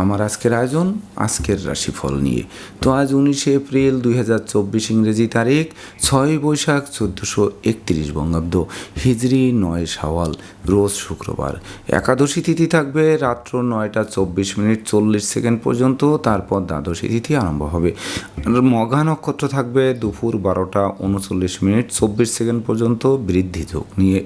আমার আজকের আয়োজন, আজকের রাশিফল নিয়ে। তো আজ উনিশে এপ্রিল দুই হাজার চব্বিশ ইংরেজি তারিখ, ছয় বৈশাখ চোদ্দোশো একত্রিশ বঙ্গাব্দ হিজরি নয় সাওয়াল রোজ শুক্রবার। একাদশী তিথি থাকবে রাত্র নয়টা চব্বিশ মিনিট চল্লিশ সেকেন্ড পর্যন্ত, তারপর দ্বাদশী তিথি আরম্ভ হবে। মঘা নক্ষত্র থাকবে দুপুর বারোটা উনচল্লিশ মিনিট চব্বিশ সেকেন্ড পর্যন্ত, বৃদ্ধি যোগ নিয়ে।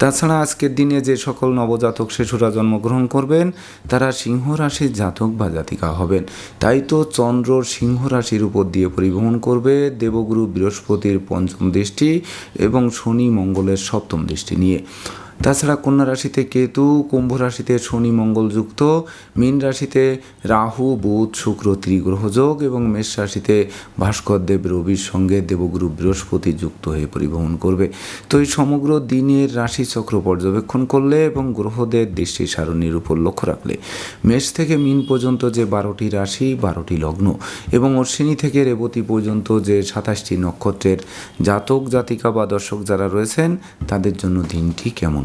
তাছাড়া আজকের দিনে যে সকল নবজাতক শিশুরা জন্মগ্রহণ করবেন, তারা সিংহ রাশির জাতক বা জাতিকা হবেন। তাই তো চন্দ্র সিংহ রাশির উপর দিয়ে পরিভ্রমণ করবে দেবগুরু বৃহস্পতির পঞ্চম দৃষ্টি এবং শনি মঙ্গলের সপ্তম দৃষ্টি নিয়ে। তাছাড়া কন্যা রাশিতে কেতু, কুম্ভ রাশিতে শনি মঙ্গল যুক্ত মীন রাশিতে রাহু, বুধ, শুক্র, ত্রিগ্রহ যোগ এবং মেষ রাশিতে ভাস্কর দেব রবির সঙ্গে দেবগুরু বৃহস্পতি যুক্ত হয়ে পরিবহন করবে। তো এই সমগ্র দিনের রাশিচক্র পর্যবেক্ষণ করলে এবং গ্রহদের দৃষ্টি সারণীর উপর লক্ষ্য রাখলে মেষ থেকে মিন পর্যন্ত যে বারোটি রাশি, বারোটি লগ্ন এবং অশ্বিনী থেকে রেবতী পর্যন্ত যে সাতাশটি নক্ষত্রের জাতক, জাতিকা বা দর্শক যারা রয়েছেন, তাদের জন্য দিনটি কেমন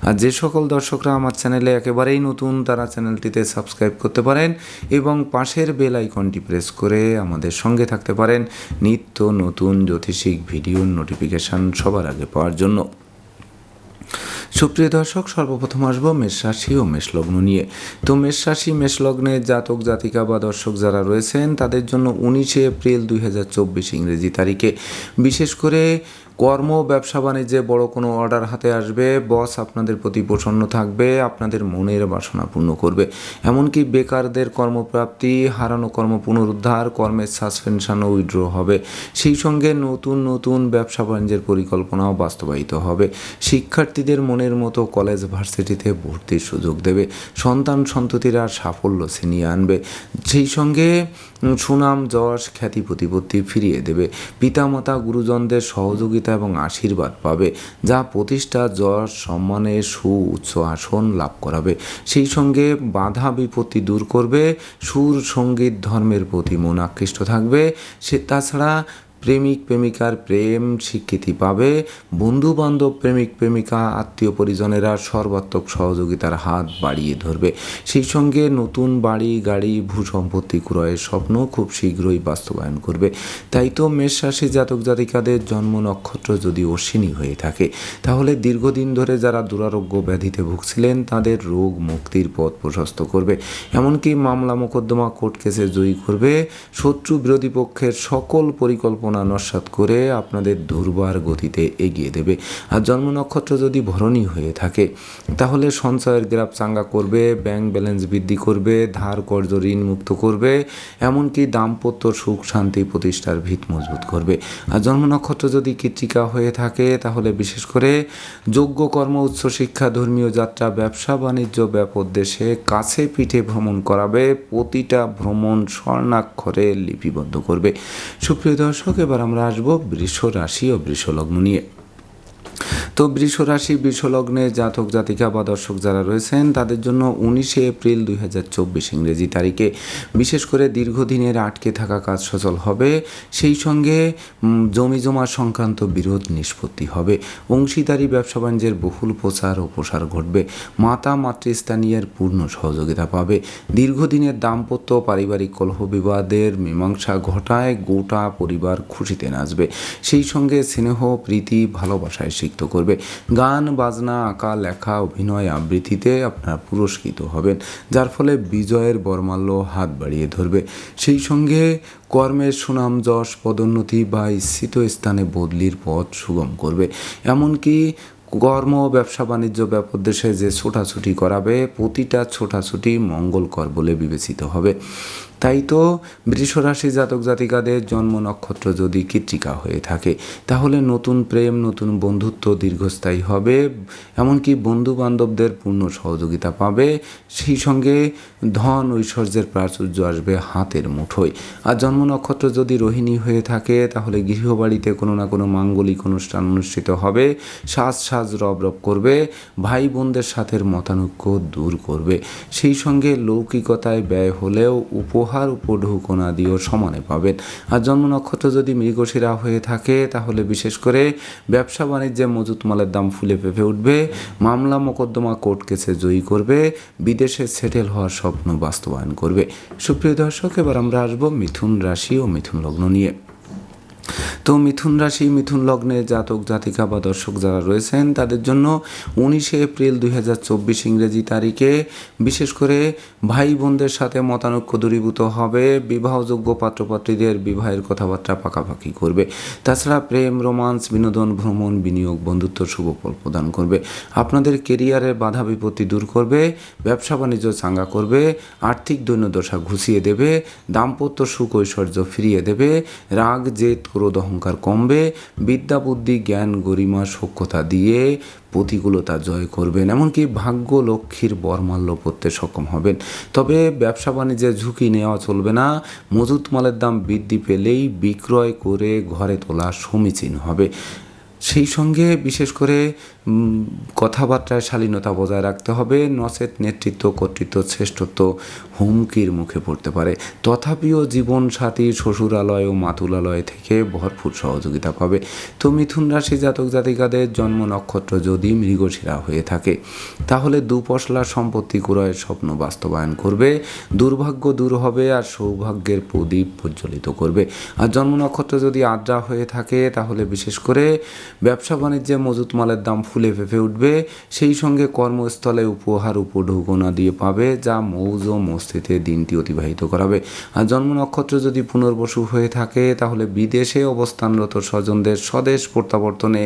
আর যে সকল দর্শকরা আমার চ্যানেলে একেবারেই নতুন, তারা চ্যানেলটিতে সাবস্ক্রাইব করতে পারেন এবং পাশের বেল আইকনটি প্রেস করে আমাদের সঙ্গে থাকতে পারেন নিত্য নতুন জ্যোতিষিক ভিডিওর নোটিফিকেশান সবার আগে পাওয়ার জন্য। সুপ্রিয় দর্শক, সর্বপ্রথম আসব মেষ রাশি ও মেষলগ্ন নিয়ে। তো মেষ রাশি, মেষ লগ্নের জাতক, জাতিকা বা দর্শক যারা রয়েছেন, তাদের জন্য উনিশে এপ্রিল দুই হাজার চব্বিশ ইংরেজি তারিখে। বিশেষ করে কর্ম ব্যবসা বাণিজ্যে বড় কোনো অর্ডার হাতে আসবে, বস আপনাদের প্রতি প্রসন্ন থাকবে, আপনাদের মনের বাসনা পূর্ণ করবে। এমনকি বেকারদের কর্মপ্রাপ্তি, হারানো কর্ম পুনরুদ্ধার, কর্মের সাসপেনশনও উইড্র হবে। সেই সঙ্গে নতুন নতুন ব্যবসা বাণিজ্যের পরিকল্পনাও বাস্তবায়িত হবে। শিক্ষার্থীদের মনের মতো কলেজ ভার্সিটিতে ভর্তির সুযোগ দেবে। সন্তান সন্ততিরা সাফল্য ছিনিয়ে আনবে। সেই সঙ্গে সুনাম, যশ, খ্যাতি, প্রতিপত্তি ফিরিয়ে দেবে। পিতামাতা, গুরুজনদের সহযোগিতা এবং আশীর্বাদ পাবে, যা প্রতিষ্ঠা যশ সম্মানে সু উচ্চ আসন লাভ করাবে। সেই সঙ্গে বাধা বিপত্তি দূর করবে, সুর, সংগীত, ধর্মের প্রতি মন আকৃষ্ট থাকবে। সে তাছাড়া প্রেমিক, প্রেমিকার প্রেম স্বীকৃতি পাবে। বন্ধু বান্ধব প্রেমিক, প্রেমিকা, আত্মীয় পরিজনেরা সর্বাত্মক সহযোগিতার হাত বাড়িয়ে ধরবে। সেই সঙ্গে নতুন বাড়ি, গাড়ি ভূসম্পত্তি ক্রয়ের স্বপ্ন খুব শীঘ্রই বাস্তবায়ন করবে। তাই তো মেষ রাশি জাতক জাতিকাদের জন্ম নক্ষত্র যদি অশ্বিনী হয়ে থাকে, তাহলে দীর্ঘদিন ধরে যারা দুরারোগ্য ব্যাধিতে ভুগছিলেন, তাদের রোগ মুক্তির পথ প্রশস্ত করবে। এমনকি মামলা মোকদ্দমা কোর্ট কেসে জয়ী করবে। শত্রু বিরোধী পক্ষের সকল পরিকল্পনা পরিকল্পনা নস্বাত করে আপনাদের দুর্বার গতিতে এগিয়ে দেবে। আর জন্ম নক্ষত্র যদি ভরণী হয়ে থাকে, তাহলে সঞ্চয়ের গ্রাফ চাঙ্গা করবে ব্যাংক ব্যালেন্স বৃদ্ধি করবে, ধার কর্জ ঋণ মুক্ত করবে, এমনকি দাম্পত্য সুখ শান্তি প্রতিষ্ঠার ভিত মজবুত করবে। আর জন্ম নক্ষত্র যদি কৃত্রিকা হয়ে থাকে, তাহলে বিশেষ করে যোগ্য কর্ম উচ্চশিক্ষা ধর্মীয় যাত্রা, ব্যবসা, বাণিজ্য, ব্যাপক দেশে কাছে পিঠে ভ্রমণ করাবে, প্রতিটা ভ্রমণ স্বর্ণাক্ষরে লিপিবদ্ধ করবে। সুপ্রিয় দর্শক এবার আমরা আসব বৃষ রাশি ও বৃষ লগ্ন নিয়ে। তো বৃষ রাশি বৃষ লগ্নে জাতক, জাতিকা বা দর্শক যারা রয়েছেন, তাদের জন্য উনিশে এপ্রিল দুই হাজার চব্বিশ ইংরেজি তারিখে। বিশেষ করে দীর্ঘদিনের আটকে থাকা কাজ সচল হবে। সেই সঙ্গে জমি জমা সংক্রান্ত বিরোধ নিষ্পত্তি হবে। অংশীদারি, ব্যবসা বাণিজ্যের বহুল প্রচার ও প্রসার ঘটবে। মাতা, মাতৃস্থানীয়ের পূর্ণ সহযোগিতা পাবে। দীর্ঘদিনের দাম্পত্য পারিবারিক কলহ বিবাদের মীমাংসা ঘটায় গোটা পরিবার খুশিতে নাচবে। সেই সঙ্গে স্নেহ, প্রীতি, ভালোবাসায় সিক্ত করবে। গান, বাজনা, আঁকা, লেখা, অভিনয় আবৃত্তিতে আপনারা পুরস্কৃত হবেন, যার ফলে বিজয়ের বর্মাল্য হাত বাড়িয়ে ধরবে। সেই সঙ্গে কর্মের সুনাম, যশ, পদোন্নতি বা ইচ্ছিত স্থানে বদলির পথ সুগম করবে। এমনকি কর্ম, ব্যবসা, বাণিজ্য, ব্যাপক দেশে যে ছোটাছুটি করাবে, প্রতিটা ছোটাছুটি মঙ্গলকর বলে বিবেচিত হবে। তাই তো বৃষরাশি জাতক জাতিকাদের জন্ম নক্ষত্র যদি কৃত্রিকা হয়ে থাকে, তাহলে নতুন প্রেম, নতুন বন্ধুত্ব দীর্ঘস্থায়ী হবে। এমনকি বন্ধু বান্ধবদের পূর্ণ সহযোগিতা পাবে। সেই সঙ্গে ধন, ঐশ্বর্যের প্রাচুর্য আসবে হাতের মুঠোয়। আর জন্ম নক্ষত্র যদি রোহিণী হয়ে থাকে, তাহলে গৃহবাড়িতে কোনো না কোনো মাঙ্গলিক অনুষ্ঠান অনুষ্ঠিত হবে। সাজ সাজ রব রব করবে। ভাই বোনদের সাথে মতানৈক্য দূর করবে। সেই সঙ্গে লৌকিকতায় ব্যয় হলেও উপহার উপঢৌকনা দিয়েও সমানে পাবেন। আর জন্ম নক্ষত্র যদি মৃগশিরা হয়ে থাকে, তাহলে বিশেষ করে ব্যবসা বাণিজ্যে মজুত মালের দাম ফুলে পেপে উঠবে, মামলা মোকদ্দমা কোর্ট কেসে জয়ী করবে, বিদেশে সেটেল হওয়ার স্বপ্ন বাস্তবায়ন করবে। সুপ্রিয় দর্শক, এবার আমরা আসব মিথুন রাশি ও মিথুন লগ্ন নিয়ে। তো মিথুন রাশি, মিথুন লগ্নে জাতক, জাতিকা বা দর্শক যারা রয়েছেন, তাদের জন্য উনিশে এপ্রিল দুই হাজার চব্বিশ ইংরেজি তারিখে বিশেষ করে ভাই বোনদের সাথে মতানৈক্য দূরীভূত হবে। বিবাহযোগ্য পাত্রপাত্রীদের বিবাহের কথাবার্তা পাকাপাকি করবে। তাছাড়া প্রেম, রোমান্স, বিনোদন, ভ্রমণ, বিনিয়োগ, বন্ধুত্ব, শুভ ফল প্রদান করবে। আপনাদের কেরিয়ারের বাধা বিপত্তি দূর করবে, ব্যবসা বাণিজ্য চাঙ্গা করবে, আর্থিক দৈন্যদশা ঘুষিয়ে দেবে, দাম্পত্য সুখ ঐশ্বর্য ফিরিয়ে দেবে, রাগ, জেদ ক্রোধ অহংকার কমবে, বিদ্যা বুদ্ধি, জ্ঞান গরিমা সক্ষতা দিয়ে প্রতিকূলতা জয় করবেন। এমনকি ভাগ্য লক্ষ্মীর বরমাল্য পড়তে সক্ষম হবেন। তবে ব্যবসা বাণিজ্যে ঝুঁকি নেওয়া চলবে না। মজুত মালের দাম বৃদ্ধি পেলেই বিক্রয় করে ঘরে তোলা সমীচীন হবে। সেই সঙ্গে বিশেষ করে কথাবার্তায় শালীনতা বজায় রাখতে হবে। নচেত নেতৃত্ব, কর্তৃত্ব, শ্রেষ্ঠত্ব হুমকির মুখে পড়তে পারে। তথাপিও জীবন সাথী শ্বশুরালয় ও মাতুলালয় থেকে ভরপুর সহযোগিতা পাবে। তো মিথুন রাশি জাতক জাতিকাদের জন্ম নক্ষত্র যদি মৃগশিরা হয়ে থাকে, তাহলে দুপশলা সম্পত্তি ক্রয়ের স্বপ্ন বাস্তবায়ন করবে, দুর্ভাগ্য দূর হবে আর সৌভাগ্যের প্রদীপ প্রজ্বলিত করবে। আর জন্ম নক্ষত্র যদি আদ্রা হয়ে থাকে, তাহলে বিশেষ করে ব্যবসা বাণিজ্যে মজুত মালের দাম ফুলে ফেঁপে উঠবে, সেই সঙ্গে কর্মস্থলে উপহার উপঢৌকনা দিয়ে পাবে, যা মৌজ ও মস্তিতে দিনটি অতিবাহিত করাবে। আর জন্ম নক্ষত্র যদি পুনর্বসু হয়ে থাকে, তাহলে বিদেশে অবস্থানরত স্বজনদের স্বদেশ প্রত্যাবর্তনে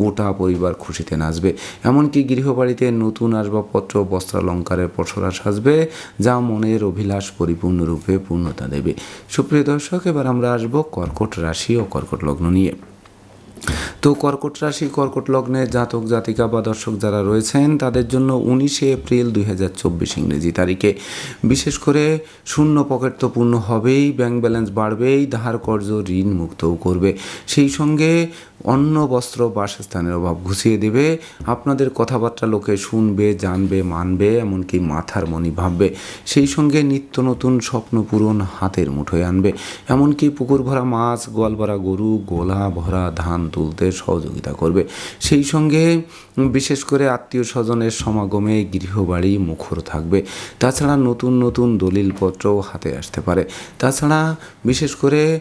গোটা পরিবার খুশিতে নাচবে। এমনকি গৃহবাড়িতে নতুন আসবাবপত্র, বস্ত্রালঙ্কারের পসরা সাজবে, যা মনের অভিলাষ পরিপূর্ণরূপে পূর্ণতা দেবে। সুপ্রিয় দর্শক, এবার আমরা আসব কর্কট রাশি ও কর্কট লগ্ন নিয়ে। তো কর্কট রাশি, কর্কট লগ্নে জাতক, জাতিকা বা দর্শক যারা রয়েছেন, তাদের জন্য উনিশে এপ্রিল দুই হাজার চব্বিশ ইংরেজি তারিখে। বিশেষ করে শূন্য পকেট তো পূর্ণ হবেই, ব্যাংক ব্যালেন্স বাড়বেই, ধার কর্য ঋণ মুক্তও করবে। সেই সঙ্গে অন্ন বস্ত্র বাসস্থানের অভাব ঘুষিয়ে দেবে। আপনাদের কথাবার্তা লোকে শুনবে, জানবে, মানবে, এমনকি মাথার মনি ভাববে। সেই সঙ্গে নিত্য নতুন স্বপ্ন পূরণ হাতের মুঠোয় আনবে। এমনকি পুকুর ভরা মাছ, গোয়াল ভরা গরু, গোলা ভরা ধান তুলতে সহযোগিতা করবে। সেই সঙ্গে বিশেষ করে আত্মীয় স্বজনের সমাগমে গৃহবাড়ি মুখর থাকবে। তাছাড়া নতুন নতুন দলিলপত্রও হাতে আসতে পারে। তাছাড়া বিশেষ করে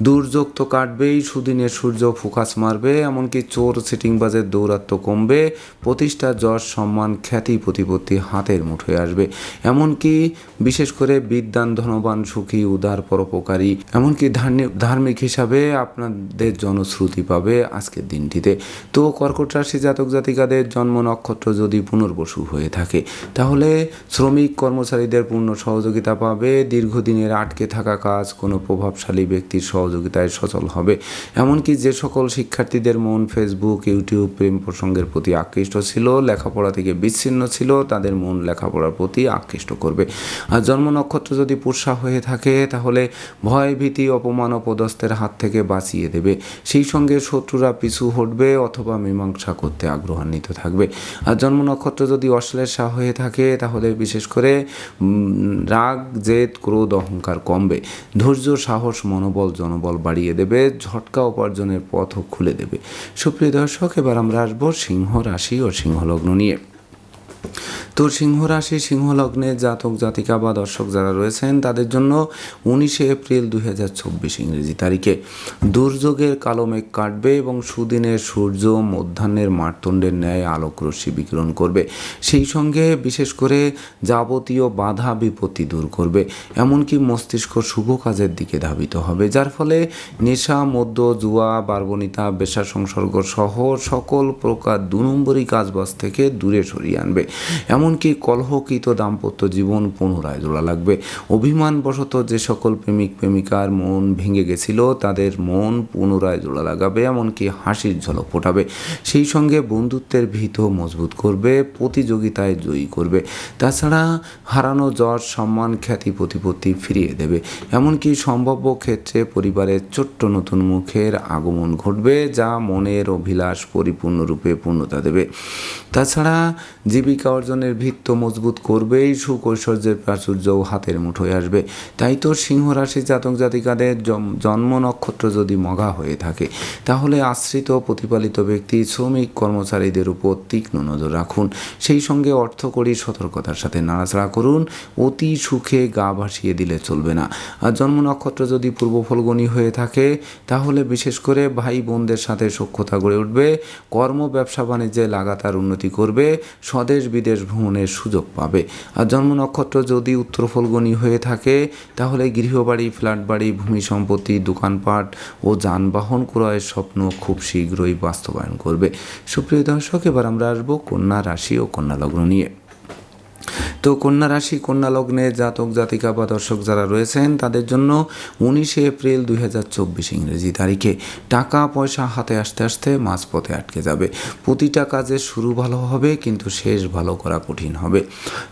দুর্যোগ তো কাটবেই, সুদিনের সূর্য ফোকাস মারবে, এমনকি চোর সিটিংবাজের দৌরাত্ম কমবে, প্রতিষ্ঠা যশ সম্মান খ্যাতি প্রতিপত্তি হাতের মুঠোয় আসবে। এমনকি বিশেষ করে বিদ্যান ধনবান, সুখী, উদার, পরোপকারী, এমনকি ধার্মিক হিসাবে আপনাদের জনশ্রুতি পাবে আজকের দিনটিতে। তো কর্কট রাশি জাতক জাতিকাদের জন্ম নক্ষত্র যদি পুনর্বসু হয়ে থাকে, তাহলে শ্রমিক কর্মচারীদের পূর্ণ সহযোগিতা পাবে, দীর্ঘদিনের আটকে থাকা কাজ কোনো প্রভাবশালী ব্যক্তির সহযোগিতায় সচল হবে। এমনকি যে সকল শিক্ষার্থীদের মন ফেসবুক ইউটিউব প্রেম প্রসঙ্গের প্রতি আকৃষ্ট ছিল, লেখাপড়া থেকে বিচ্ছিন্ন ছিল, তাদের মন লেখাপড়ার প্রতি আকৃষ্ট করবে। আর জন্ম নক্ষত্র যদি পুষা হয়ে থাকে, তাহলে ভয়, ভীতি, অপমান, অপদস্থের হাত থেকে বাঁচিয়ে দেবে। সেই সঙ্গে শত্রুরা পিছু হটবে অথবা মীমাংসা করতে আগ্রহান্বিত থাকবে। আর জন্ম নক্ষত্র যদি অশ্লেষা হয়ে থাকে, তাহলে বিশেষ করে রাগ, জেদ, ক্রোধ, অহংকার কমবে। ধৈর্য, সাহস, মনোবল জনবল বাড়িয়ে দেবে, ঝটকা উপার্জনের পথও খুলে দেবে। সুপ্রিয় দর্শক, এবার আমরা আসব সিংহ রাশি ও সিংহলগ্ন নিয়ে। তো সিংহ রাশি সিংহ লগ্নে জাতক, জাতিকা বা দর্শক যারা রয়েছেন, তাদের জন্য উনিশে এপ্রিল দুই হাজার চব্বিশ ইংরেজি তারিখে। দুর্যোগের কালো মেঘ কাটবে এবং সুদিনের সূর্য মধ্যাহ্নের মারতণ্ডের ন্যায় আলোক রশ্মি বিকিরণ করবে। সেই সঙ্গে বিশেষ করে যাবতীয় বাধা বিপত্তি দূর করবে। এমনকি মস্তিষ্ক শুভ কাজের দিকে ধাবিত হবে, যার ফলে নেশা, মদ্য, জুয়া, বার্বনিতা, বেশা সংসর্গ সহ সকল প্রকার দু নম্বরী কাজবাজ থেকে দূরে সরিয়ে আনবে। এমন এমনকি কলহকৃত দাম্পত্য জীবন পুনরায় জোড়া লাগবে। অভিমানবশত যে সকল প্রেমিক, প্রেমিকার মন ভেঙে গেছিল, তাদের মন পুনরায় জোড়া লাগাবে, এমনকি হাসির ঝলক ফোটাবে। সেই সঙ্গে বন্ধুত্বের ভিত মজবুত করবে, প্রতিযোগিতায় জয়ী করবে। তাছাড়া হারানো যশ সম্মান, খ্যাতি, প্রতিপত্তি ফিরিয়ে দেবে। এমনকি সম্ভাব্য ক্ষেত্রে পরিবারের ছোট্ট নতুন মুখের আগমন ঘটবে, যা মনের অভিলাষ পরিপূর্ণরূপে পূর্ণতা দেবে। তাছাড়া জীবিকা অর্জনের ভিত্ত মজবুত করবেই সুখ ঐশ্বর্যের প্রাচুর্যও হাতের মুঠোয় আসবে। তাই তো সিংহ রাশি জাতক জাতিকাদের জন্ম নক্ষত্র যদি মগা হয়ে থাকে, তাহলে আশ্রিত প্রতিপালিত ব্যক্তি শ্রমিক কর্মচারীদের উপর তীক্ষ্ণ নজর রাখুন। সেই সঙ্গে অর্থকরী সতর্কতার সাথে নাড়াচাড়া করুন। অতি সুখে গা ভাসিয়ে দিলে চলবে না। আর জন্ম নক্ষত্র যদি পূর্ব ফলগণী হয়ে থাকে, তাহলে বিশেষ করে ভাই বোনদের সাথে সখ্যতা গড়ে উঠবে। কর্ম ব্যবসা বাণিজ্যে লাগাতার উন্নতি করবে। স্বদেশ বিদেশ ভ্রমণের সুযোগ পাবে। আর জন্ম নক্ষত্র যদি উত্তর ফলগণী হয়ে থাকে, তাহলে গৃহবাড়ি ফ্ল্যাট বাড়ি ভূমি সম্পত্তি, দোকানপাট ও যানবাহন ক্রয়ের স্বপ্ন খুব শীঘ্রই বাস্তবায়ন করবে। সুপ্রিয় দর্শক, এবার আমরা আসব কন্যা রাশি ও কন্যা লগ্ন নিয়ে। তো কন্যা রাশি, কন্যা লগ্নে জাতক, জাতিকা বা দর্শক যারা রয়েছেন, তাদের জন্য উনিশে এপ্রিল দুই হাজার চব্বিশ ইংরেজি তারিখে টাকা পয়সা হাতে আসতে আসতে মাঝপথে আটকে যাবে। প্রতিটা কাজের শুরু ভালো হবে, কিন্তু শেষ ভালো করা কঠিন হবে।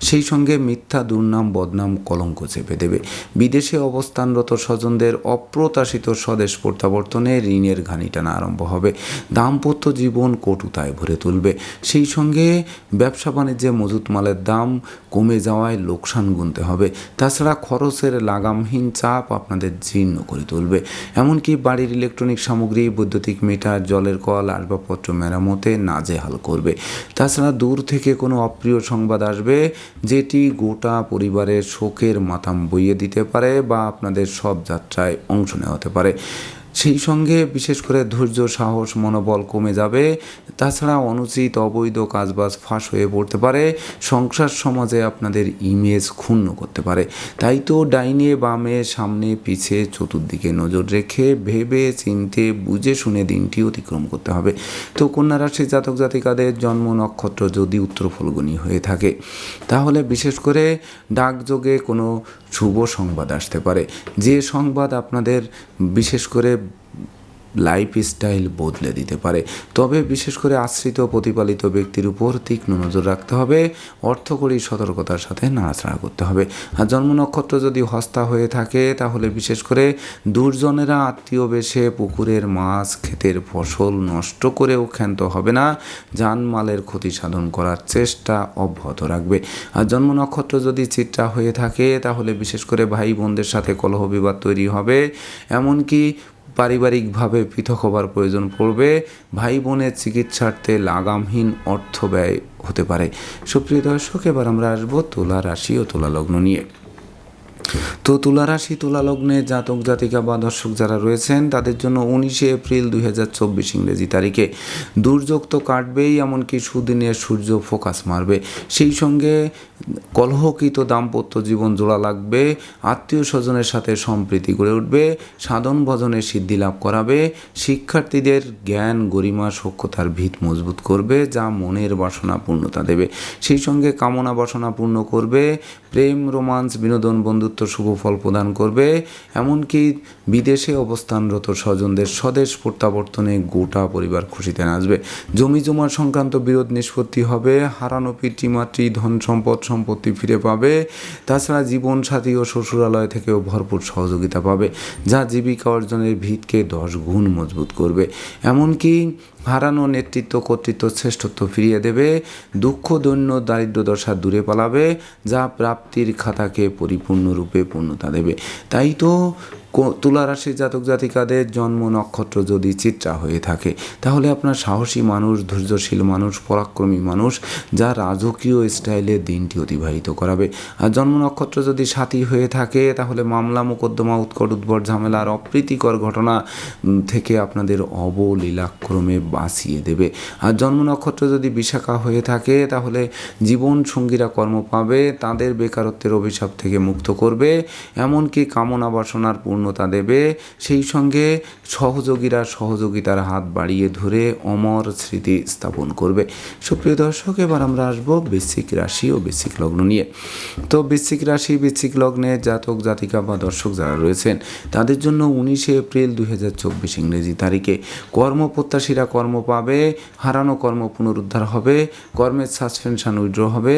সেই সঙ্গে মিথ্যা, দুর্নাম, বদনাম, কলঙ্ক চেপে দেবে। বিদেশে অবস্থানরত স্বজনদের অপ্রত্যাশিত স্বদেশ প্রত্যাবর্তনে ঋণের ঘানি টানা আরম্ভ হবে। দাম্পত্য জীবন কটুতায় ভরে তুলবে। সেই সঙ্গে ব্যবসা বাণিজ্যে মজুত মালের দাম কমে যাওয়ায় লোকসান গুনতে হবে। তাছাড়া খরচের লাগামহীন চাপ আপনাদের জীর্ণ করে তুলবে। এমনকি বাড়ির ইলেকট্রনিক সামগ্রী, বৈদ্যুতিক মিটার, জলের কল, আসবাবপত্র মেরামতে নাজেহাল করবে। তাছাড়া দূর থেকে কোনো অপ্রিয় সংবাদ আসবে, যেটি গোটা পরিবারের শোকের মাথাম বইয়ে দিতে পারে বা আপনাদের সব যাত্রায় অংশ নেওয়া হতে পারে। সেই সঙ্গে বিশেষ করে ধৈর্য, সাহস, মনোবল কমে যাবে। তাছাড়া অনুচিত, অবৈধ কাজবাজ ফাঁস হয়ে পড়তে পারে। সংসার সমাজে আপনাদের ইমেজ ক্ষুণ্ণ করতে পারে। তাই তো ডাইনে বামে, সামনে, পিছে, চতুর্দিকে নজর রেখে ভেবে, চিনতে, বুঝে, শুনে দিনটি অতিক্রম করতে হবে। তো কন্যা রাশির জাতক জাতিকাদের জন্ম নক্ষত্র যদি উত্তর ফলগুনি হয়ে থাকে, তাহলে বিশেষ করে ডাকযোগে কোনো শুভ সংবাদ আসতে পারে। যে সংবাদ আপনাদের বিশেষ করে লাইফ স্টাইল বদলে দিতে পারে। তবে বিশেষ করে আশ্রিত প্রতিপালিত ব্যক্তির উপর তীক্ষ্ণ নজর রাখতে হবে। অর্থকরী সতর্কতার সাথে নাড়াচাড়া করতে হবে। আর জন্ম নক্ষত্র যদি হস্তা হয়ে থাকে, তাহলে বিশেষ করে দুর্জনেরা আত্মীয় বেশে পুকুরের মাছ, ক্ষেতের ফসল নষ্ট করেও ক্ষান্ত হবে না। জানমালের ক্ষতি সাধন করার চেষ্টা অব্যাহত রাখবে। আর জন্ম নক্ষত্র যদি চিত্রা হয়ে থাকে, তাহলে বিশেষ করে ভাই বোনদের সাথে কলহ বিবাদ তৈরি হবে। এমনকি পারিবারিকভাবে পৃথক হবার প্রয়োজন পড়বে। ভাই বোনের চিকিৎসার্থে লাগামহীন অর্থ ব্যয় হতে পারে। সুপ্রিয় দর্শক, এবার আমরা আসব তোলা রাশি ও তোলা লগ্ন নিয়ে। তো তুলা রাশি তুলা লগ্নে জাতক, জাতিকা বা দর্শক যারা রয়েছেন, তাদের জন্য উনিশে এপ্রিল দুই হাজার চব্বিশ ইংরেজি তারিখে দুর্যোগ তো কাটবেই, এমনকি সুদিনে সূর্য ফোকাস মারবে। সেই সঙ্গে কলহকৃত দাম্পত্য জীবন জোড়া লাগবে, আত্মীয় স্বজনের সাথে সম্প্রীতি গড়ে উঠবে, সাধন ভজনে সিদ্ধি লাভ করাবে, শিক্ষার্থীদের জ্ঞান, গরিমা, সক্ষতার ভিত মজবুত করবে, যা মনের বাসনা পূর্ণতা দেবে। সেই সঙ্গে কামনা বাসনা পূর্ণ করবে, প্রেম, রোমান্স, বিনোদন, বন্ধুত্ব শুভ ফল প্রদান করবে। এমনকি বিদেশে অবস্থানরত স্বজনদের স্বদেশ প্রত্যাবর্তনে গোটা পরিবার খুশিতে নাচবে। জমি জমা সংক্রান্ত বিরোধ নিষ্পত্তি হবে। হারানো পিতৃমাতৃ ধন সম্পদ, সম্পত্তি ফিরে পাবে। তাছাড়া জীবন সাথী ও শ্বশুরালয় থেকেও ভরপুর সহযোগিতা পাবে, যা জীবিকা অর্জনের ভিতকে দশ গুণ মজবুত করবে। এমনকি হারানো নেতৃত্ব কর্তৃত্ব শ্রেষ্ঠত্ব ফিরিয়ে দেবে, দুঃখ দৈন্য দারিদ্র দশা দূরে পালাবে, যা প্রাপ্তির খাতাকে পরিপূর্ণরূপে পূর্ণতা দেবে। তাই তো কো- তুলা রাশির জাতক জাতিকাদের জন্ম নক্ষত্র যদি চিত্রা হয়ে থাকে, তাহলে আপনার সাহসী মানুষ, ধৈর্যশীল মানুষ, পরাক্রমী মানুষ, যা রাজকীয় স্টাইলে দিনটি অতিবাহিত করাবে। আর জন্ম নক্ষত্র যদি সাথী হয়ে থাকে, তাহলে মামলা, মোকদ্দমা, উৎকট উদ্ভট ঝামেলার অপ্রীতিকর ঘটনা থেকে আপনাদের অবলীলাক্রমে বাঁচিয়ে দেবে। আর জন্ম নক্ষত্র যদি বিশাখা হয়ে থাকে, তাহলে জীবন সঙ্গীরা কর্ম পাবে, তাদের বেকারত্বের অভিশাপ থেকে মুক্ত করবে, এমনকি কামনা বাসনার পূর্ণ পূর্ণতা দেবে। সেই সঙ্গে সহযোগীরা সহযোগিতার হাত বাড়িয়ে ধরে অমর স্মৃতি স্থাপন করবে। সুপ্রিয় দর্শক, এবার আমরা আসব বৃশ্চিক রাশি ও বৃশ্চিক লগ্ন নিয়ে। তো বৃশ্চিক রাশি, বৃশ্চিক লগ্নে জাতক, জাতিকা বা দর্শক যারা রয়েছেন, তাদের জন্য উনিশে এপ্রিল দুই হাজার চব্বিশ ইংরেজি তারিখে কর্মপ্রত্যাশীরা কর্ম পাবে, হারানো কর্ম পুনরুদ্ধার হবে, কর্মের সাসপেনশন উইড্র হবে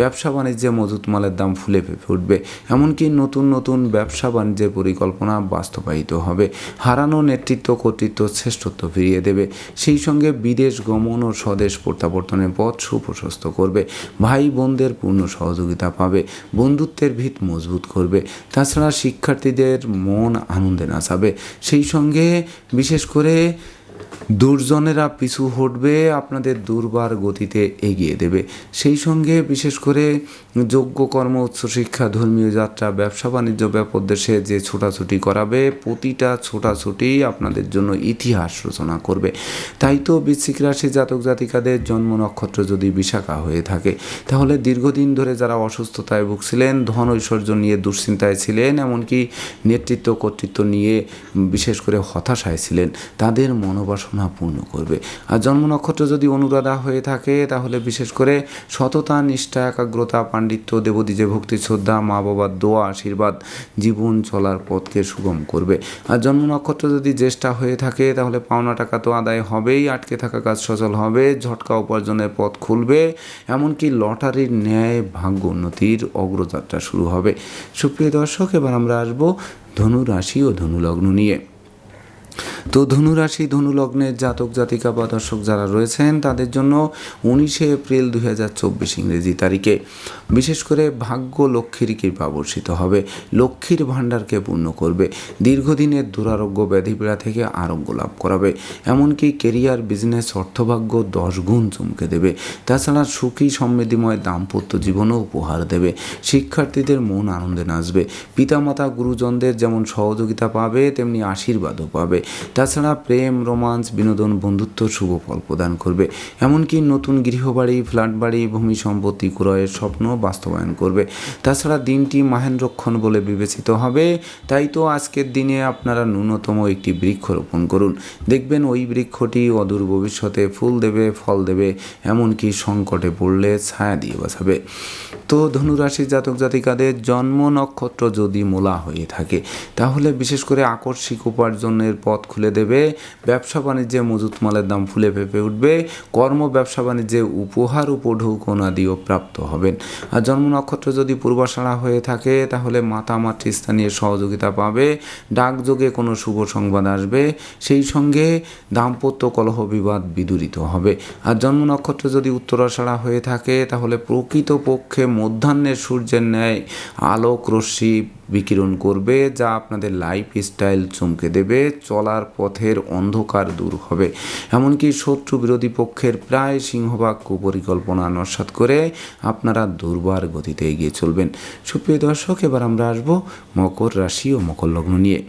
ব্যবসা বাণিজ্যে মজুত মালের দাম ফুলে ফেপে উঠবে। এমনকি নতুন নতুন ব্যবসা বাণিজ্যের পরিকল্পনা বাস্তবায়িত হবে। হারানো নেতৃত্ব কর্তৃত্ব শ্রেষ্ঠত্ব ফিরিয়ে দেবে। সেই সঙ্গে বিদেশ গমন ও স্বদেশ প্রত্যাবর্তনের পথ সুপ্রশস্ত করবে। ভাই বোনদের পূর্ণ সহযোগিতা পাবে। বন্ধুত্বের ভিত মজবুত করবে। তাছাড়া শিক্ষার্থীদের মন আনন্দে নাচাবে। সেই সঙ্গে বিশেষ করে দুর্জনেরা পিছু হটবে, আপনাদের দুর্বার গতিতে এগিয়ে দেবে। সেই সঙ্গে বিশেষ করে যোগ্য কর্ম উচ্চশিক্ষা ধর্মীয় যাত্রা, ব্যবসা, বাণিজ্য ব্যাপদেশে যে ছোটাছুটি করাবে, প্রতিটা ছোটাছুটি আপনাদের জন্য ইতিহাস রচনা করবে। তাই তো বৃশ্চিক রাশি জাতক জাতিকাদের জন্ম নক্ষত্র যদি বিশাখা হয়ে থাকে, তাহলে দীর্ঘদিন ধরে যারা অসুস্থতায় ভুগছিলেন, ধন ঐশ্বর্য নিয়ে দুশ্চিন্তায় ছিলেন, এমনকি নেতৃত্ব কর্তৃত্ব নিয়ে বিশেষ করে হতাশায় ছিলেন, তাদের মনোবাসনা পূর্ণ করবে। আর জন্ম নক্ষত্র যদি অনুরাধা হয়ে থাকে, তাহলে বিশেষ করে সততা, নিষ্ঠা, একাগ্রতা, পাণ্ডিত্য, দেবদীজে ভক্তি, শ্রদ্ধা, মা বাবার দোয়া, আশীর্বাদ, জীবন চলার পথকে সুগম করবে। আর জন্ম নক্ষত্র যদি জ্যেষ্ঠা হয়ে থাকে, তাহলে পাওনা টাকা তো আদায় হবেই, আটকে থাকা কাজ সচল হবে, ঝটকা উপার্জনের পথ খুলবে, এমনকি লটারির ন্যায় ভাগ্য উন্নতির অগ্রযাত্রা শুরু হবে। সুপ্রিয় দর্শক, এবার আমরা আসব ধনু রাশি ও ধনু লগ্ন নিয়ে। তো ধনুরাশি ধনুলগ্নের জাতক, জাতিকা বা দর্শক যারা রয়েছেন, তাদের জন্য উনিশে এপ্রিল দুই হাজার চব্বিশ ইংরেজি তারিখে। বিশেষ করে ভাগ্য লক্ষ্মীর কৃপা বর্ষিত হবে। লক্ষ্মীর ভাণ্ডারকে পূর্ণ করবে। দীর্ঘদিনের দুরারোগ্য ব্যাধিপীড়া থেকে আরোগ্য লাভ করাবে। এমনকি কেরিয়ার, বিজনেস, অর্থভাগ্য দশ গুণ চমকে দেবে। তাছাড়া সুখী, সমৃদ্ধিময়, দাম্পত্য জীবনও উপহার দেবে। শিক্ষার্থীদের মন আনন্দে নাচবে। পিতামাতা, গুরুজনদের যেমন সহযোগিতা পাবে, তেমনি আশীর্বাদও পাবে। তাছাড়া প্রেম, রোমান্স, বিনোদন, বন্ধুত্ব, শুভ ফল প্রদান করবে। এমনকি নতুন গৃহবাড়ি ফ্ল্যাট বাড়ি ভূমি সম্পত্তি, ক্রয়ের স্বপ্ন বাস্তবায়ন করবে। তাছাড়া দিনটি মাহেন্দ্রক্ষণ বলে বিবেচিত হবে। তাই তো আজকের দিনে আপনারা ন্যূনতম একটি বৃক্ষ রোপণ করুন। দেখবেন ওই বৃক্ষটি অদূর ভবিষ্যতে ফুল দেবে, ফল দেবে, এমনকি সংকটে পড়লে ছায়া দিয়ে বাঁচাবে। তো ধনুরাশি জাতক জাতিকাদের জন্ম নক্ষত্র যদি মোলা হয়ে থাকে, তাহলে বিশেষ করে আকস্মিক উপার্জনের পথ খুলে দেবে, ব্যবসা বাণিজ্যে মজুত মালের দাম ফুলে ফেপে উঠবে, কর্ম ব্যবসা বাণিজ্যে উপহার উপঢৌকনাদিও প্রাপ্ত হবেন। আর জন্ম নক্ষত্র যদি পূর্বাষাড়া হয়ে থাকে, তাহলে মাতা মাতৃস্থানীয় সহযোগিতা পাবে ডাকযোগে কোনো শুভ সংবাদ আসবে, সেই সঙ্গে দাম্পত্য কলহ বিবাদ বিদূরিত হবে। আর জন্ম নক্ষত্র যদি উত্তরাষাড়া হয়ে থাকে, তাহলে প্রকৃতপক্ষে মধ্যাহ্নের সূর্যের ন্যায় আলোক রশ্মি বিকিরণ করবে, যা আপনাদের লাইফ স্টাইল চমকে দেবে, চলার পথের অন্ধকার দূর হবে। এমনকি শত্রু বিরোধী পক্ষের প্রায় সিংহভাগ পরিকল্পনা নস্বাত করে আপনারা দুর্বার গতিতে এগিয়ে চলবেন। সুপ্রিয় দর্শক, এবার আমরা আসব মকর রাশি ও মকর লগ্ন নিয়ে।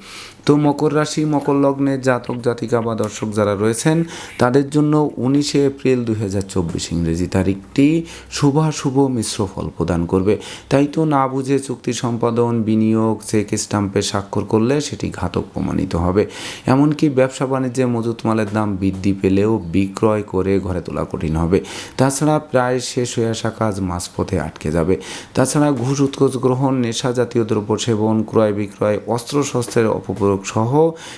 তো মকর রাশি, মকর লগ্নের জাতক, জাতিকা বা দর্শক যারা রয়েছেন, তাদের জন্য উনিশে এপ্রিল দুই হাজার চব্বিশ ইংরেজি তারিখটি শুভাশুভ মিশ্র ফল প্রদান করবে। তাই তো না বুঝে চুক্তি সম্পাদন, বিনিয়োগ, চেক স্টাম্পে স্বাক্ষর করলে সেটি ঘাতক প্রমাণিত হবে। এমনকি ব্যবসা বাণিজ্যে মজুত মালের দাম বৃদ্ধি পেলেও বিক্রয় করে ঘরে তোলা কঠিন হবে। তাছাড়া প্রায় শেষ হয়ে আসা কাজ মাঝপথে আটকে যাবে। তাছাড়া ঘুষ, উৎকোচ গ্রহণ, নেশা জাতীয় দ্রব্য সেবন, ক্রয় বিক্রয়, অস্ত্রশস্ত্রের অপপ্রয়োগ সহ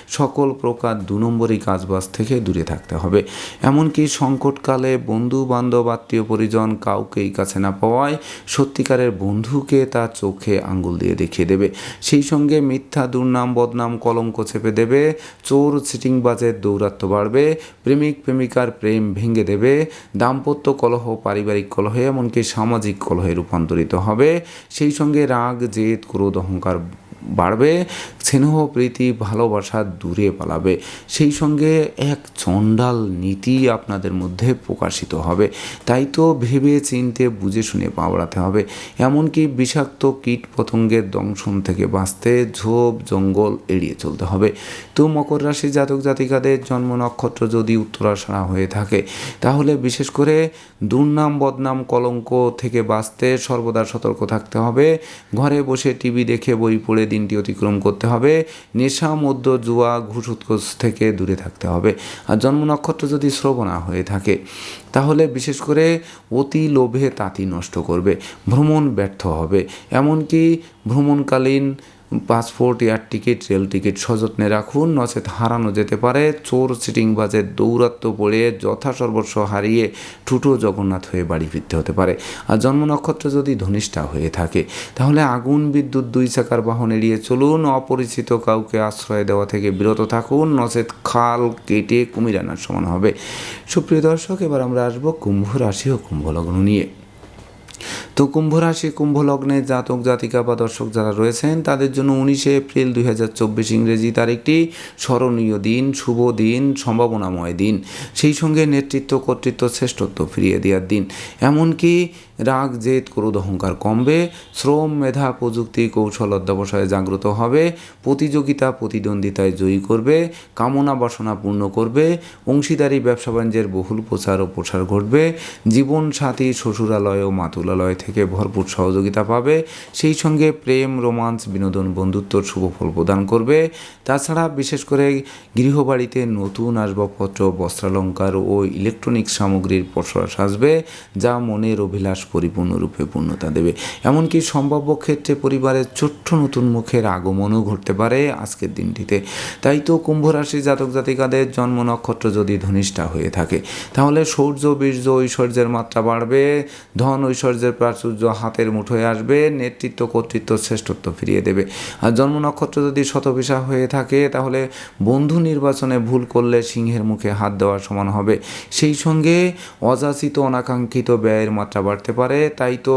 সকল প্রকার দু নম্বরই কাজবাজ থেকে দূরে থাকতে হবে। এমনকি সংকটকালে বন্ধু বান্ধব আত্মীয় পরিজন কাউকেই কাছে না পাওয়ায় সত্যিকারের বন্ধুকে তার চোখে আঙ্গুল দিয়ে দেখিয়ে দেবে। সেই সঙ্গে মিথ্যা, দুর্নাম, বদনাম, কলঙ্ক চেপে দেবে, চোর সিটিংবাজের দৌরাত্ম বাড়বে, প্রেমিক, প্রেমিকার প্রেম ভেঙে দেবে, দাম্পত্য কলহ, পারিবারিক কলহে, এমনকি সামাজিক কলহে রূপান্তরিত হবে। সেই সঙ্গে রাগ, জেদ, ক্রোধ, অহংকার বাড়বে, স্নেহ, প্রীতি, ভালোবাসা দূরে পালাবে। সেই সঙ্গে এক চণ্ডাল নীতি আপনাদের মধ্যে প্রকাশিত হবে। তাই তো ভেবে, চিনতে, বুঝে, শুনে পাওড়াতে হবে। এমনকি বিষাক্ত কীট পতঙ্গের দংশন থেকে বাঁচতে ঝোপ, জঙ্গল এড়িয়ে চলতে হবে। তো মকর রাশি জাতক জাতিকাদের জন্ম নক্ষত্র যদি উত্তরাষাড়া হয়ে থাকে, তাহলে বিশেষ করে দুর্নাম, বদনাম, কলঙ্ক থেকে বাঁচতে সর্বদা সতর্ক থাকতে হবে। ঘরে বসে টিভি দেখে বই পড়ে দিনটি অতিক্রম করতে হবে। নেশা মধ্য জুয়া, ঘুষ উৎকোষ থেকে দূরে থাকতে হবে। আর জন্ম নক্ষত্র যদি শ্রবণা হয়ে থাকে, তাহলে বিশেষ করে অতি লোভে তাঁতি নষ্ট করবে, ভ্রমণ ব্যর্থ হবে। এমনকি ভ্রমণকালীন passport air ticket, rail ticket সযত্নে রাখুন, নচেত হারানো যেতে পারে। চোর সিটিংবাজের দৌরাত্ম পড়ে যথাসর্বস্ব হারিয়ে ঠুটো জগন্নাথ হয়ে বাড়ি ফিরতে হতে পারে। আর জন্ম নক্ষত্র যদি ধনিষ্ঠা হয়ে থাকে, তাহলে আগুন, বিদ্যুৎ, দুই চাকার বাহন এড়িয়ে চলুন। অপরিচিত কাউকে আশ্রয় দেওয়া থেকে বিরত থাকুন। নচেত খাল কেটে কুমির আনার সমান হবে। সুপ্রিয় দর্শক, এবার আমরা আসব কুম্ভ রাশি ও কুম্ভ লগ্ন নিয়ে। তো কুম্ভ রাশি কুম্ভ লগ্নে জাতক, জাতিকা বা দর্শক যারা রয়েছেন, তাদের জন্য উনিশে এপ্রিল দুই হাজার চব্বিশ ইংরেজি তারিখটি স্মরণীয় দিন, শুভ দিন, সম্ভাবনাময় দিন। সেই সঙ্গে নেতৃত্ব, কর্তৃত্ব, শ্রেষ্ঠত্ব ফিরিয়ে দেওয়ার দিন। এমনকি রাগ, জেদ, ক্রোধ, অহংকার কমবে। শ্রম, মেধা, প্রযুক্তি, কৌশল অধ্যবসায়ে জাগ্রত হবে। প্রতিযোগিতা, প্রতিদ্বন্দ্বিতায় জয়ী করবে। কামনা, বাসনা পূর্ণ করবে। অংশীদারি, ব্যবসা বাণিজ্যের বহুল প্রচার ও প্রসার ঘটবে। জীবন সাথী, শ্বশুরালয় ও মাতুলালয় থেকে ভরপুর সহযোগিতা পাবে। সেই সঙ্গে প্রেম রোমান্স বিনোদন, বন্ধুত্বর শুভ ফল প্রদান করবে। তাছাড়া বিশেষ করে গৃহবাড়িতে নতুন আসবাবপত্র, বস্ত্রালঙ্কার ও ইলেকট্রনিক্স সামগ্রীর পসরা সাজবে, যা মনের অভিলাষ পরিপূর্ণরূপে পূর্ণতা দেবে। এমনকি সম্ভাব্য ক্ষেত্রে পরিবারের ছোট্ট নতুন মুখের আগমনও ঘটতে পারে আজকের দিনটিতে। তাই তো কুম্ভ রাশি জাতক জাতিকাদের জন্ম নক্ষত্র যদি ধনিষ্ঠা হয়ে থাকে, তাহলে সৌর্য, বীর্য, ঐশ্বর্যের মাত্রা বাড়বে, ধন, ঐশ্বর্যের প্রাচুর্য হাতের মুঠোয় আসবে, নেতৃত্ব, কর্তৃত্ব, শ্রেষ্ঠত্ব ফিরিয়ে দেবে। আর জন্ম নক্ষত্র যদি শতবিশা হয়ে থাকে, তাহলে বন্ধু নির্বাচনে ভুল করলে সিংহের মুখে হাত দেওয়ার সমান হবে। সেই সঙ্গে অযাচিত অনাকাঙ্ক্ষিত ব্যয়ের মাত্রা বাড়তে পারে, তাই তো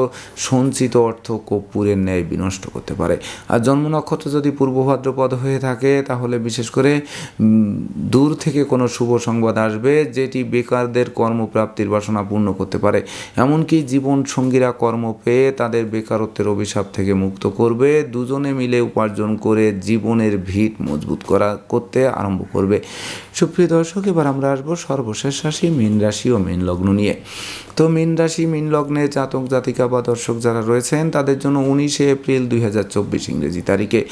সঞ্চিত অর্থ কর্পূরের ন্যায় বিনষ্ট করতে পারে। আর জন্ম নক্ষত্র যদি পূর্ব ভাদ্রপদ হয়ে থাকে, তাহলে বিশেষ করে দূর থেকে কোনো শুভ সংবাদ আসবে যেটি বেকারদের কর্মপ্রাপ্তির বাসনা পূর্ণ করতে পারে। এমনকি জীবন সঙ্গীরা কর্ম পেয়ে তাদের বেকারত্বের অভিশাপ থেকে মুক্ত করবে। দুজনে মিলে উপার্জন করে জীবনের ভিত মজবুত করা, করতে আরম্ভ করবে। সুপ্রিয় দর্শক, এবার আমরা আসব সর্বশেষ রাশি, মীন রাশি ও মীন লগ্ন নিয়ে। তো মীন রাশি, মীন লগ্নে জাতক, জাতিকা বা দর্শক যারা রয়েছেন, তাদের জন্য উনিশে এপ্রিল দুই হাজার চব্বিশ ইংরেজি তারিখে।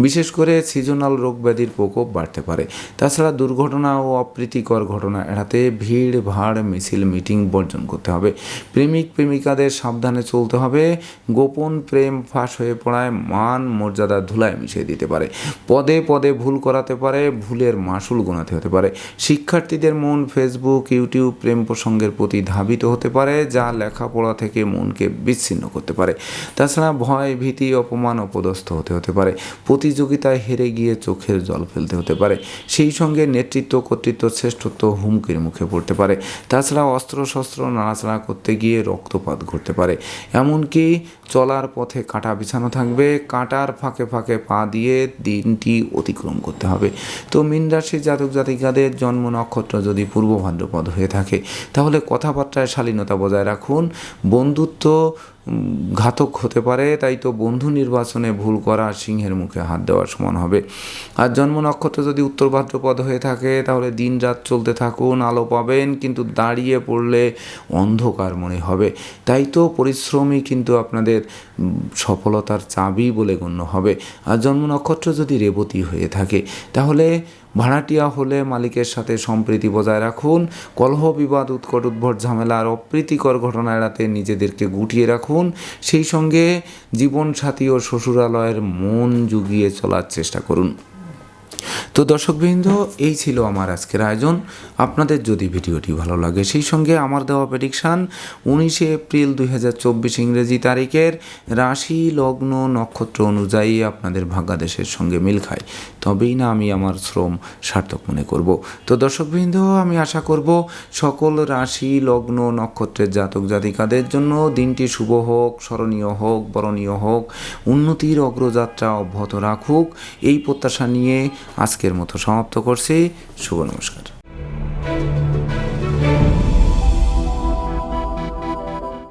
বিশেষ করে সিজনাল রোগ ব্যাধির প্রকোপ বাড়তে পারে। তাছাড়া দুর্ঘটনা ও অপ্রীতিকর ঘটনা এড়াতে ভিড়, ভাড়, মিছিল, মিটিং বর্জন করতে হবে। প্রেমিক, প্রেমিকাদের সাবধানে চলতে হবে। গোপন প্রেম ফাঁস হয়ে পড়ায় মান মর্যাদা ধুলায় মিশিয়ে দিতে পারে। পদে পদে ভুল করাতে পারে, ভুলের মাসুল গোনাতে হতে পারে। শিক্ষার্থীদের মন ফেসবুক ইউটিউব প্রেম প্রসঙ্গের প্রতি ধাবিত হতে পারে, যা লেখাপড়া থেকে মনকে বিচ্ছিন্ন করতে পারে। তাছাড়া ভয়, ভীতি, অপমান, অপদস্থ হতে হতে পারে। প্রতিযোগিতায় হেরে গিয়ে চোখের জল ফেলতে হতে পারে। সেই সঙ্গে নেতৃত্ব, কর্তৃত্ব, শ্রেষ্ঠত্ব হুমকির মুখে পড়তে পারে। তাছাড়া অস্ত্র শস্ত্র নাড়াচাড়া করতে গিয়ে রক্তপাত ঘটতে পারে। এমনকি চলার পথে কাঁটা বিছানো থাকবে। কাঁটার ফাঁকে ফাঁকে পা দিয়ে দিনটি অতিক্রম করতে হবে। তো মীন জাতক জাতিকাদের জন্ম নক্ষত্র যদি পূর্ব ভাদ্রপদ হয়ে থাকে, তাহলে কথাবার্তায় শালীনতা বজায় রাখুন। বন্ধুত্ব ঘাতক হতে পারে, তাই তো বন্ধু নির্বাচনে ভুল করা সিংহের মুখে হাত দেওয়ার সমান হবে। আর জন্ম নক্ষত্র যদি উত্তর ভাদ্রপদ হয়ে থাকে, তাহলে দিন রাত চলতে থাকুন, আলো পাবেন, কিন্তু দাঁড়িয়ে পড়লে অন্ধকার মনে হবে। তাই তো পরিশ্রমই কিন্তু আপনাদের সফলতার চাবি বলে গণ্য হবে। আর জন্ম নক্ষত্র যদি রেবতী হয়ে থাকে, তাহলে ভাড়াটিয়া হলে মালিকের সাথে সম্প্রীতি বজায় রাখুন, কলহ, বিবাদ, উৎকট, উদ্ভট, ঝামেলা আর অপ্রীতিকর ঘটনা এড়াতে নিজেদেরকে গুটিয়ে রাখুন। সেই সঙ্গে জীবনসাথী ও শ্বশুরালয়ের মন জুগিয়ে চলার চেষ্টা করুন। তো দর্শকবৃন্দ, এই ছিল আমার আজকের আয়োজন। আপনাদের যদি ভিডিওটি ভালো লাগে, সেই সঙ্গে আমার দেওয়া প্রেডিকশান উনিশে এপ্রিল দুই হাজার চব্বিশ ইংরেজি তারিখের রাশি, লগ্ন, নক্ষত্র অনুযায়ী আপনাদের ভাগ্যাদেশের সঙ্গে মিল খায়। তবেই না আমি আমার শ্রম সার্থক মনে করব। তো দর্শকবৃন্দ, আমি আশা করব সকল রাশি, লগ্ন, নক্ষত্রের জাতক জাতিকাদের জন্য দিনটি শুভ হোক, স্মরণীয় হোক, বরণীয় হোক, উন্নতির অগ্রযাত্রা অব্যাহত রাখুক। এই প্রত্যাশা নিয়ে আজকের মতো সমাপ্ত করছি। শুভ নমস্কার।